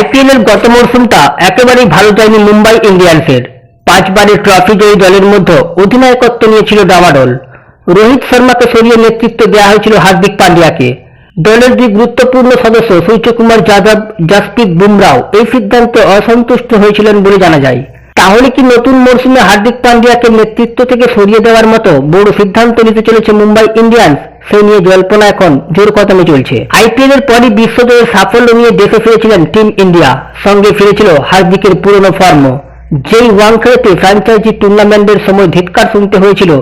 IPL এর গত মরশুমটা একেবারেই ভালো যায়নি মুম্বাই ইন্ডিয়ান্সের। পাঁচবারের ট্রফি জয়ী দলের মধ্যে অধিনায়কত্ব নিয়েছিল ডামাডোল রোহিত শর্মাকে সরিয়ে নেতৃত্ব দেওয়া হয়েছিল হার্দিক পান্ডিয়াকে। দলের দুই গুরুত্বপূর্ণ সদস্য সূর্যকুমার যাদব, জাসপ্রীত বুমরাও এই সিদ্ধান্তে অসন্তুষ্ট হয়েছিলেন বলে জানা যায়। তাহলে কি নতুন মরশুমে হার্দিক পান্ডিয়াকে নেতৃত্ব থেকে সরিয়ে দেওয়ার মতো বড় সিদ্ধান্ত নিতে চলেছে মুম্বাই ইন্ডিয়ান্স? সেই নিয়ে জল্পনা এখন জোর কদমে চলছে। আইপিএল এর পরই বিশ্বজয়ের সাফল্য নিয়ে দেশে ফিরেছিলেন টিম ইন্ডিয়া। সঙ্গে ফিরেছিল হার্দিকের পুরনো ফর্ম। যেই ওয়াংখেড়েতে ফ্র্যাঞ্চাইজি টুর্নামেন্টের সময় ধিৎকার শুনতে হয়েছিল,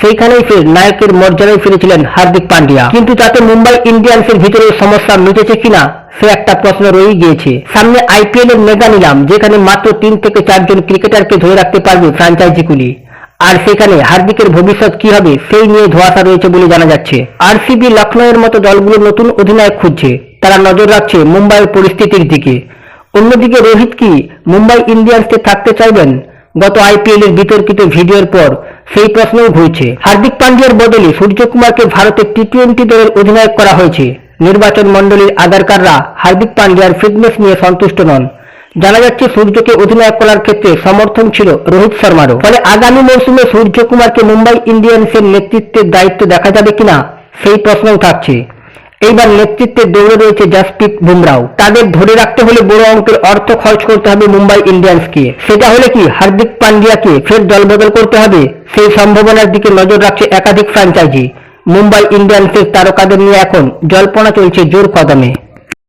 সেইখানেই ফের নায়কের মর্যাদায় ফিরেছিলেন হার্দিক পান্ডিয়া। কিন্তু তাতে মুম্বাই ইন্ডিয়ান্সের ভিতরে সমস্যা মিটেছে কিনা, সে একটা প্রশ্ন রয়েই গিয়েছে। সামনে আইপিএল এর মেগা নিলাম, যেখানে মাত্র তিন থেকে চারজন ক্রিকেটারকে ধরে রাখতে পারবে ফ্র্যাঞ্চাইজিগুলি আর সেখানে হার্দিকের ভবিষ্যৎ কি হবে, সেই নিয়ে ধোয়াশা রয়েছে বলে জানা যাচ্ছে। আরসিবি লখনৌয়ের মতো দলগুলো নতুন অধিনায়ক খুঁজছে, তারা নজর রাখছে মুম্বাইয়ের পরিস্থিতির দিকে। অন্যদিকে রোহিত কি মুম্বাই ইন্ডিয়ান্সকে থাকতে চাইবেন? গত আইপিএল এর বিতর্কিত ভিডিওর পর সেই প্রশ্নও ঘুরছে। হার্দিক পান্ডিয়ার বদলে সূর্যকুমারকে ভারতের টি টোয়েন্টি দলের অধিনায়ক করা হয়েছে। নির্বাচন মণ্ডলীর আধারকাররা হার্দিক পান্ডিয়ার ফিটনেস নিয়ে সন্তুষ্ট নন। জানা যাচ্ছে, সূর্যকে অধিনায়ক করার ক্ষেত্রে সমর্থন ছিল রোহিত শর্মারও। ফলে আগামী মৌসুমে সূর্যকুমারকে মুম্বাই ইন্ডিয়ান্সের নেতৃত্বের দায়িত্ব দেখা যাবে কিনা, সেই প্রশ্নও থাকছে। এইবার নেতৃত্বে দৌড়ে রয়েছে জাসপ্রীত বুমরাও। তাদের ধরে রাখতে হলে বড় অঙ্কের অর্থ খরচ করতে হবে মুম্বাই ইন্ডিয়ান্সকে। সেটা হলে কি হার্দিক পান্ডিয়াকে ফের দলবদল করতে হবে? সেই সম্ভাবনার দিকে নজর রাখছে একাধিক ফ্র্যাঞ্চাইজি মুম্বাই ইন্ডিয়ান্সের তারকাদের নিয়ে এখন জল্পনা চলছে জোর কদমে।